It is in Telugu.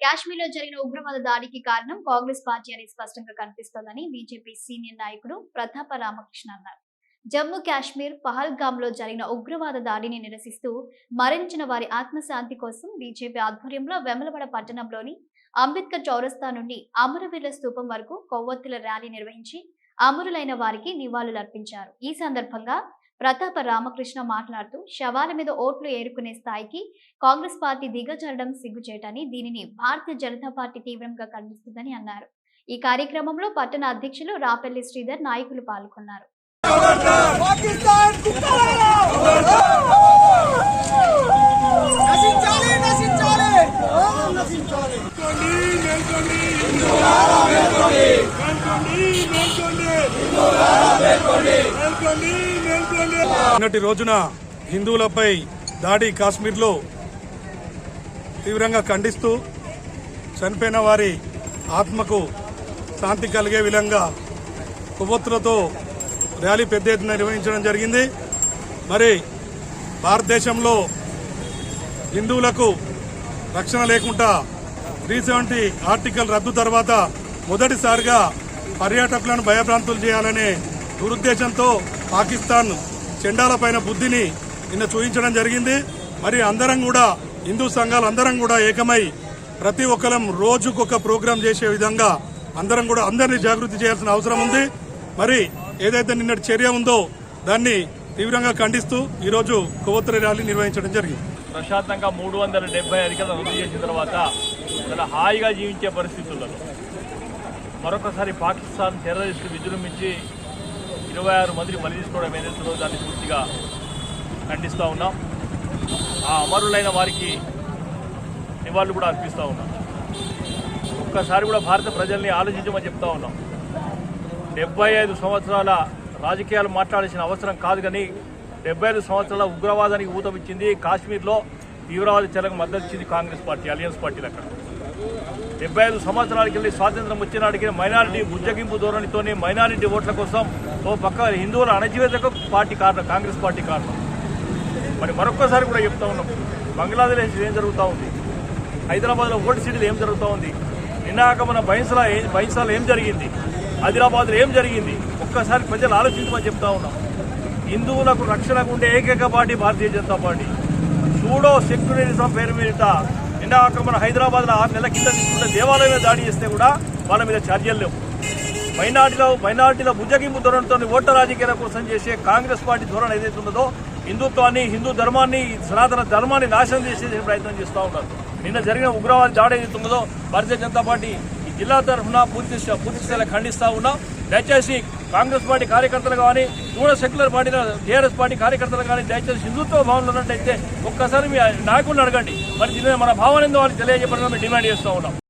కాశ్మీర్లో జరిగిన ఉగ్రవాద దాడికి కారణం కాంగ్రెస్ పార్టీ అని స్పష్టంగా కనిపిస్తోందని బీజేపీ సీనియర్ నాయకుడు ప్రతాప రామకృష్ణ అన్నారు. జమ్మూ కాశ్మీర్ పహల్గామ్లో జరిగిన ఉగ్రవాద దాడిని నిరసిస్తూ మరణించిన వారి ఆత్మశాంతి కోసం బీజేపీ ఆధ్వర్యంలో వెమలవాడ పట్టణంలోని అంబేద్కర్ చౌరస్తా నుండి అమరవీరుల స్థూపం వరకు కొవ్వొత్తుల ర్యాలీ నిర్వహించి అమరులైన వారికి నివాళులర్పించారు. ఈ సందర్భంగా ప్రతాప రామకృష్ణ మాట్లాడుతూ శవాల మీద ఓట్లు ఏరుకునే స్థాయికి కాంగ్రెస్ పార్టీ దిగజారడం సిగ్గుచేటని దీనిని భారతీయ జనతా పార్టీ తీవ్రంగా ఖండిస్తుందని అన్నారు. ఈ కార్యక్రమంలో పట్టణ అధ్యక్షులు రాపెల్లి శ్రీధర్ నాయకులు పాల్గొన్నారు. పాకిస్తాన్ కుక్కలారా నశించాలి నశించాలి! నశించాలి! మేల్కోండి మేల్కోండి మేల్కోండి మేల్కోండి! మేల్కోండి మేల్కోండి! నిన్నటి రోజున హిందువులపై దాడి కాశ్మీర్లో తీవ్రంగా ఖండిస్తూ చనిపోయిన వారి ఆత్మకు శాంతి కలిగే విధంగా కొవ్వొత్తులతో ర్యాలీ పెద్ద ఎత్తున నిర్వహించడం జరిగింది. మరి భారతదేశంలో హిందువులకు రక్షణ లేకుండా త్రీ సెవెంటీ ఆర్టికల్ రద్దు తర్వాత మొదటిసారిగా పర్యాటకులను భయభ్రాంతులు చేయాలనే దురుద్దేశంతో పాకిస్తాన్ చెండాలపైన బుద్ధిని నిన్న చూపించడం జరిగింది. మరి అందరం కూడా హిందూ సంఘాలు అందరం కూడా ఏకమై ప్రతి ఒక్కరం రోజుకొక ప్రోగ్రాం చేసే విధంగా అందరం కూడా అందరినీ జాగృతి చేయాల్సిన అవసరం ఉంది. మరి ఏదైతే నిన్నటి చర్య ఉందో దాన్ని తీవ్రంగా ఖండిస్తూ ఈరోజు కొవ్వొత్తుల ర్యాలీ నిర్వహించడం జరిగింది. ప్రశాంతంగా మూడు వందల డెబ్బై అధికారులు రద్దు చేసిన తర్వాత చాలా హాయిగా జీవించే పరిస్థితులలో మరొకసారి పాకిస్తాన్ టెర్రరిస్టు విజృంభించి ఇరవై ఆరు మందిని బలి తీసుకోవడం ఏదైతుందో దాన్ని పూర్తిగా ఖండిస్తూ ఉన్నాం. ఆ అమరులైన వారికి నివాళులు కూడా అర్పిస్తూ ఉన్నాం. ఒక్కసారి కూడా భారత ప్రజల్ని ఆలోచించమని చెప్తా ఉన్నాం. డెబ్బై ఐదు సంవత్సరాల రాజకీయాలు మాట్లాడాల్సిన అవసరం కాదు కానీ డెబ్బై ఐదు సంవత్సరాల ఉగ్రవాదానికి ఊతమిచ్చింది కాశ్మీర్లో తీవ్రవాద చర్యలకు మద్దతు ఇచ్చింది కాంగ్రెస్ పార్టీ అలియన్స్ పార్టీలు అక్కడ. డెబ్బై ఐదు సంవత్సరాలకి వెళ్ళి స్వాతంత్రం వచ్చినాడికి మైనారిటీ బుజ్జగింపు ధోరణితోనే మైనారిటీ ఓట్ల కోసం ఓ పక్క హిందువుల అణచివేతకు పార్టీ కారణం కాంగ్రెస్ పార్టీ కారణం. మరి మరొక్కసారి కూడా చెప్తా ఉన్నాం. బంగ్లాదేశ్ ఏం జరుగుతూ ఉంది? హైదరాబాద్లో ఓల్డ్ సిటీలో ఏం జరుగుతూ ఉంది? నిన్నాక మన బైన్సలా ఏం ఏం జరిగింది? ఆదిలాబాద్లో ఏం జరిగింది? ఒక్కసారి ప్రజలు ఆలోచించమని చెప్తా ఉన్నాం. హిందువులకు రక్షణకు ఉండే ఏకైక party Bharatiya Janata Party. Pseudo secularism పేరు మీద నిన్నాక ఆక్రమణ హైదరాబాద్లో ఆరు నెలల కింద తీసుకున్న దేవాలయం మీద దాడి చేస్తే కూడా వాళ్ళ మీద ఛార్జీలు లేవు. మైనార్టీలో మైనార్టీల బుజ్జగింపు ధోరణితో ఓట్ల రాజకీయాల కోసం చేసే కాంగ్రెస్ పార్టీ ధోరణి ఏదైతే ఉన్నదో హిందుత్వాన్ని హిందూ ధర్మాన్ని సనాతన ధర్మాన్ని నాశనం చేసే ప్రయత్నం చేస్తూ ఉన్నారు నిన్న జరిగిన ఉగ్రవాద దాడి ఏదైతే ఉన్నదో భారతీయ జనతా పార్టీ ఈ జిల్లా తరఫున పూర్తి పూర్తి స్థాయిలో ఖండిస్తూ ఉన్నాం. దయచేసి కాంగ్రెస్ పార్టీ కార్యకర్తలు కానీ కూడా సెక్యులర్ పార్టీ టీఆర్ఎస్ పార్టీ కార్యకర్తలు కానీ దయచేసి హిందుత్వ భావనలు ఉన్నట్టయితే ఒక్కసారి మీ నాయకులను అడగండి. మరి దీని మన భావన ఏందో వాళ్ళకి తెలియజేయడం మేము డిమాండ్ చేస్తూ ఉన్నాం.